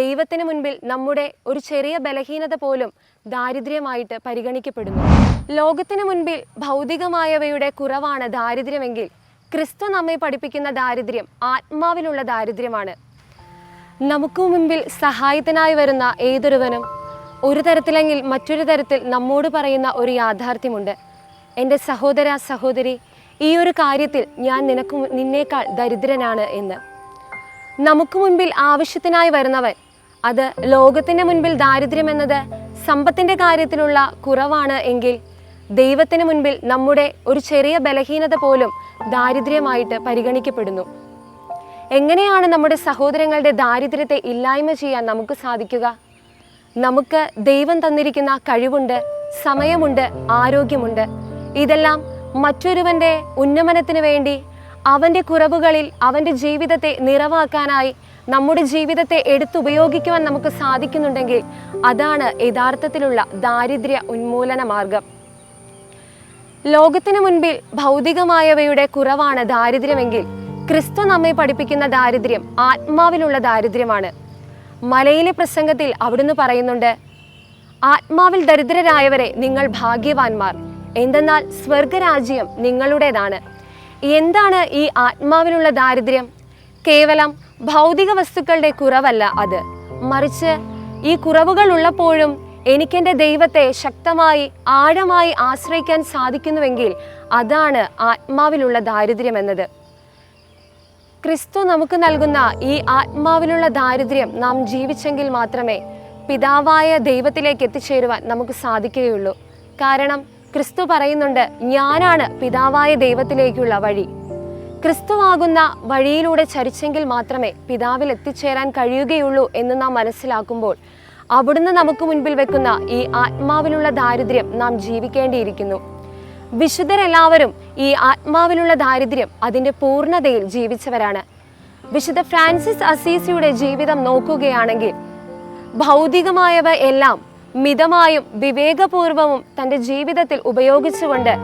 ദൈവത്തിന് മുൻപിൽ നമ്മുടെ ഒരു ചെറിയ ബലഹീനത പോലും ദാരിദ്ര്യമായിട്ട് പരിഗണിക്കപ്പെടുന്നു. ലോകത്തിന് മുൻപിൽ ഭൗതികമായവയുടെ കുറവാണ് ദാരിദ്ര്യമെങ്കിൽ ക്രിസ്തു നമ്മെ പഠിപ്പിക്കുന്ന ദാരിദ്ര്യം ആത്മാവിലുള്ള ദാരിദ്ര്യമാണ്. നമുക്ക് മുമ്പിൽ സഹായത്തിനായി വരുന്ന ഏതൊരുവനും ഒരു തരത്തിലെങ്കിൽ മറ്റൊരു തരത്തിൽ നമ്മോട് പറയുന്ന ഒരു യാഥാർത്ഥ്യമുണ്ട്. എന്റെ സഹോദര സഹോദരി ഈ ഒരു കാര്യത്തിൽ ഞാൻ നിനക്ക് നിന്നേക്കാൾ ദരിദ്രനാണ് എന്ന്. നമുക്ക് മുൻപിൽ ആവശ്യത്തിനായി വരുന്നവൻ അത് ലോകത്തിന്റെ മുൻപിൽ ദാരിദ്ര്യം എന്നത് സമ്പത്തിന്റെ കാര്യത്തിലുള്ള കുറവാണ് എങ്കിൽ ദൈവത്തിന് മുൻപിൽ നമ്മുടെ ഒരു ചെറിയ ബലഹീനത പോലും ദാരിദ്ര്യമായിട്ട് പരിഗണിക്കപ്പെടുന്നു. എങ്ങനെയാണ് നമ്മുടെ സഹോദരങ്ങളുടെ ദാരിദ്ര്യത്തെ ഇല്ലായ്മ ചെയ്യാൻ നമുക്ക് സാധിക്കുക? നമുക്ക് ദൈവം തന്നിരിക്കുന്ന കഴിവുണ്ട് സമയമുണ്ട് ആരോഗ്യമുണ്ട്. ഇതെല്ലാം മറ്റൊരുവന്റെ ഉന്നമനത്തിന് വേണ്ടി അവന്റെ കുറവുകളിൽ അവന്റെ ജീവിതത്തെ നിറവാക്കാനായി നമ്മുടെ ജീവിതത്തെ എടുത്തുപയോഗിക്കുവാൻ നമുക്ക് സാധിക്കുന്നുണ്ടെങ്കിൽ അതാണ് യഥാർത്ഥത്തിലുള്ള ദാരിദ്ര്യ ഉന്മൂലന മാർഗം. ലോകത്തിന് മുൻപിൽ ഭൗതികമായവയുടെ കുറവാണ് ദാരിദ്ര്യമെങ്കിൽ ക്രിസ്തു നമ്മെ പഠിപ്പിക്കുന്ന ദാരിദ്ര്യം ആത്മാവിലുള്ള ദാരിദ്ര്യമാണ്. മലയിലെ പ്രസംഗത്തിൽ അവിടുന്ന് പറയുന്നുണ്ട് ആത്മാവിൽ ദരിദ്രരായവരെ നിങ്ങൾ ഭാഗ്യവാന്മാർ. എന്തെന്നാൽ സ്വർഗരാജ്യം നിങ്ങളുടേതാണ്. എന്താണ് ഈ ആത്മാവിനുള്ള ദാരിദ്ര്യം? കേവലം ഭൗതിക വസ്തുക്കളുടെ കുറവല്ല അത്. മറിച്ച് ഈ കുറവുകൾ ഉള്ളപ്പോഴും എനിക്കെന്റെ ദൈവത്തെ ശക്തമായി ആഴമായി ആശ്രയിക്കാൻ സാധിക്കുന്നുവെങ്കിൽ അതാണ് ആത്മാവിലുള്ള ദാരിദ്ര്യം എന്നത്. ക്രിസ്തു നമുക്ക് നൽകുന്ന ഈ ആത്മാവിലുള്ള ദാരിദ്ര്യം നാം ജീവിച്ചെങ്കിൽ മാത്രമേ പിതാവായ ദൈവത്തിലേക്ക് എത്തിച്ചേരുവാൻ നമുക്ക് സാധിക്കുകയുള്ളൂ. കാരണം ക്രിസ്തു പറയുന്നുണ്ട് ഞാനാണ് പിതാവായ ദൈവത്തിലേക്കുള്ള വഴി. ക്രിസ്തുവാകുന്ന വഴിയിലൂടെ ചരിച്ചെങ്കിൽ മാത്രമേ പിതാവിൽ എത്തിച്ചേരാൻ കഴിയുകയുള്ളൂ എന്ന് നാം മനസ്സിലാക്കുമ്പോൾ അവിടുന്ന് നമുക്ക് മുൻപിൽ വെക്കുന്ന ഈ ആത്മാവിലുള്ള ദാരിദ്ര്യം നാം ജീവിക്കേണ്ടിയിരിക്കുന്നു. വിശുദ്ധരെല്ലാവരും ഈ ആത്മാവിലുള്ള ദാരിദ്ര്യം അതിന്റെ പൂർണതയിൽ ജീവിച്ചവരാണ്. വിശുദ്ധ ഫ്രാൻസിസ് അസീസിയുടെ ജീവിതം നോക്കുകയാണെങ്കിൽ ഭൗതികമായവ എല്ലാം മിതമായും വിവേകപൂർവവും തന്റെ ജീവിതത്തിൽ ഉപയോഗിച്ചുകൊണ്ട്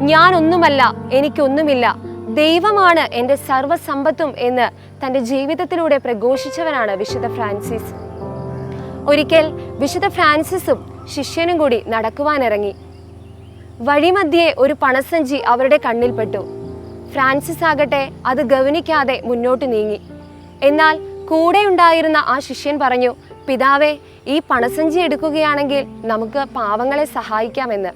ഞാനൊന്നുമല്ല എനിക്കൊന്നുമില്ല ദൈവമാണ് എന്റെ സർവസമ്പത്തും എന്ന് തന്റെ ജീവിതത്തിലൂടെ പ്രഘോഷിച്ചവനാണ് വിശുദ്ധ ഫ്രാൻസിസ്. ഒരിക്കൽ വിശുദ്ധ ഫ്രാൻസിസും ശിഷ്യനും കൂടി നടക്കുവാനിറങ്ങി. വഴിമധ്യേ ഒരു പണസഞ്ചി അവരുടെ കണ്ണിൽപ്പെട്ടു. ഫ്രാൻസിസ് ആകട്ടെ അത് ഗവനിക്കാതെ മുന്നോട്ട് നീങ്ങി. എന്നാൽ കൂടെയുണ്ടായിരുന്ന ആ ശിഷ്യൻ പറഞ്ഞു പിതാവേ ഈ പണസഞ്ചി എടുക്കുകയാണെങ്കിൽ നമുക്ക് പാവങ്ങളെ സഹായിക്കാമെന്ന്.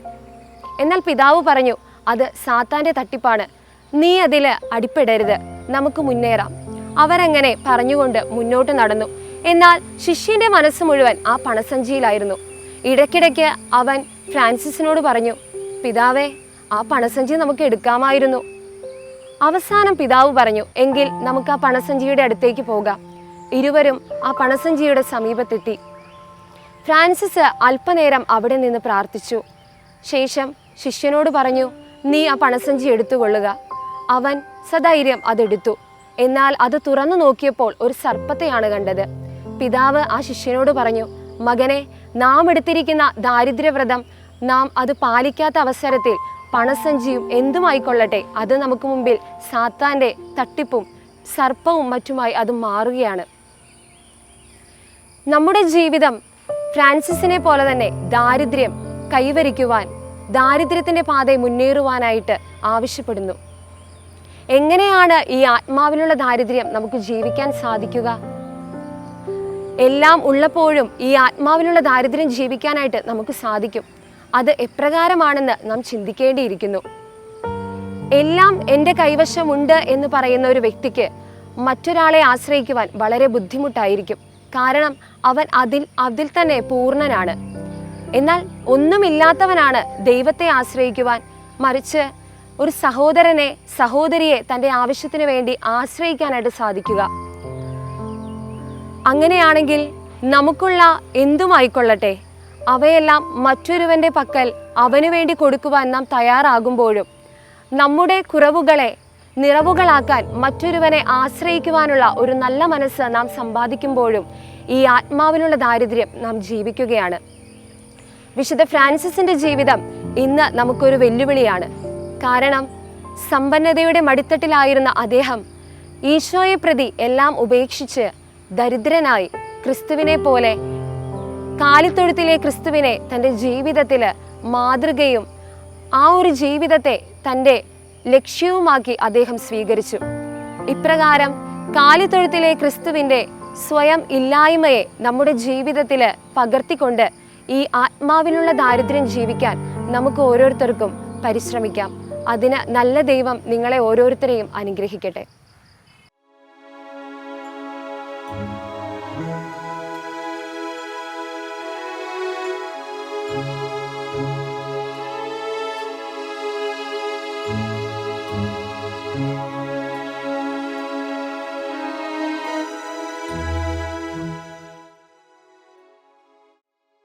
എന്നാൽ പിതാവ് പറഞ്ഞു അത് സാത്താന്റെ തട്ടിപ്പാണ്. നീ അതിൽ അടിപ്പെടരുത്. നമുക്ക് മുന്നേറാം. അവരങ്ങനെ പറഞ്ഞുകൊണ്ട് മുന്നോട്ട് നടന്നു. എന്നാൽ ശിഷ്യന്റെ മനസ്സ് മുഴുവൻ ആ പണസഞ്ചിയിലായിരുന്നു. ഇടയ്ക്കിടയ്ക്ക് അവൻ ഫ്രാൻസിസിനോട് പറഞ്ഞു പിതാവേ ആ പണസഞ്ചി നമുക്ക് എടുക്കാമായിരുന്നു. അവസാനം പിതാവ് പറഞ്ഞു എങ്കിൽ നമുക്ക് ആ പണസഞ്ചിയുടെ അടുത്തേക്ക് പോകാം. ഇരുവരും ആ പണസഞ്ചിയുടെ സമീപത്തെത്തി. ഫ്രാൻസിസ് അല്പനേരം അവിടെ നിന്ന് പ്രാർത്ഥിച്ചു. ശേഷം ശിഷ്യനോട് പറഞ്ഞു നീ ആ പണസഞ്ചി എടുത്തുകൊള്ളുക. അവൻ സധൈര്യം അതെടുത്തു. എന്നാൽ അത് തുറന്നു നോക്കിയപ്പോൾ ഒരു സർപ്പത്തെയാണ് കണ്ടത്. പിതാവ് ആ ശിഷ്യനോട് പറഞ്ഞു മകനെ നാം എടുത്തിരിക്കുന്ന ദാരിദ്ര്യവ്രതം നാം അത് പാലിക്കാത്ത അവസരത്തിൽ പണസഞ്ചിയും എന്തുമായിക്കൊള്ളട്ടെ? അത് നമുക്ക് മുമ്പിൽ സാത്താന്റെ തട്ടിപ്പും സർപ്പവും മറ്റുമായി അത് മാറുകയാണ്. നമ്മുടെ ജീവിതം ഫ്രാൻസിസിനെ പോലെ തന്നെ ദാരിദ്ര്യം കൈവരിക്കുവാൻ ദാരിദ്ര്യത്തിന്റെ പാതയെ മുന്നേറുവാനായിട്ട് ആവശ്യപ്പെടുന്നു. എങ്ങനെയാണ് ഈ ആത്മാവിലുള്ള ദാരിദ്ര്യം നമുക്ക് ജീവിക്കാൻ സാധിക്കുക? എല്ലാം ഉള്ളപ്പോഴും ഈ ആത്മാവിലുള്ള ദാരിദ്ര്യം ജീവിക്കാനായിട്ട് നമുക്ക് സാധിക്കും. അത് എപ്രകാരമാണെന്ന് നാം ചിന്തിക്കേണ്ടിയിരിക്കുന്നു. എല്ലാം എന്റെ കൈവശമുണ്ട് എന്ന് പറയുന്ന ഒരു വ്യക്തിക്ക് മറ്റൊരാളെ ആശ്രയിക്കുവാൻ വളരെ ബുദ്ധിമുട്ടായിരിക്കും. കാരണം അവൻ അതിൽ അതിൽ തന്നെ പൂർണനാണ്. എന്നാൽ ഒന്നുമില്ലാത്തവനാണ് ദൈവത്തെ ആശ്രയിക്കുവാൻ. മറിച്ച് ഒരു സഹോദരനെ സഹോദരിയെ തന്റെ ആവശ്യത്തിന് വേണ്ടി ആശ്രയിക്കാനായിട്ട് സാധിക്കുക. അങ്ങനെയാണെങ്കിൽ നമുക്കുള്ള എന്തുമായിക്കൊള്ളട്ടെ? അവയെല്ലാം മറ്റൊരുവന്റെ പക്കൽ അവനു വേണ്ടി കൊടുക്കുവാൻ നാം തയ്യാറാകുമ്പോഴും നമ്മുടെ കുറവുകളെ നിറവുകളാക്കാൻ മറ്റൊരുവനെ ആശ്രയിക്കുവാനുള്ള ഒരു നല്ല മനസ്സ് നാം സമ്പാദിക്കുമ്പോഴും ഈ ആത്മാവിനുള്ള ദാരിദ്ര്യം നാം ജീവിക്കുകയാണ്. വിശുദ്ധ ഫ്രാൻസിസിന്റെ ജീവിതം ഇന്ന് നമുക്കൊരു വെല്ലുവിളിയാണ്. കാരണം സമ്പന്നതയുടെ മടിത്തട്ടിലായിരുന്ന അദ്ദേഹം ഈശോയെ പ്രതി എല്ലാം ഉപേക്ഷിച്ച് ദരിദ്രനായി ക്രിസ്തുവിനെ പോലെ കാലിത്തൊഴുത്തിലെ ക്രിസ്തുവിനെ തന്റെ ജീവിതത്തിൽ മാതൃകയും ആ ഒരു ജീവിതത്തെ തന്റെ ലക്ഷ്യവുമാക്കി അദ്ദേഹം സ്വീകരിച്ചു. ഇപ്രകാരം കാലിത്തൊഴുത്തിലെ ക്രിസ്തുവിന്റെ സ്വയം ഇല്ലായ്മയെ നമ്മുടെ ജീവിതത്തിൽ പകർത്തിക്കൊണ്ട് ഈ ആത്മാവിനുള്ള ദാരിദ്ര്യം ജീവിക്കാൻ നമുക്ക് ഓരോരുത്തർക്കും പരിശ്രമിക്കാം. അതിന് നല്ല ദൈവം നിങ്ങളെ ഓരോരുത്തരെയും അനുഗ്രഹിക്കട്ടെ.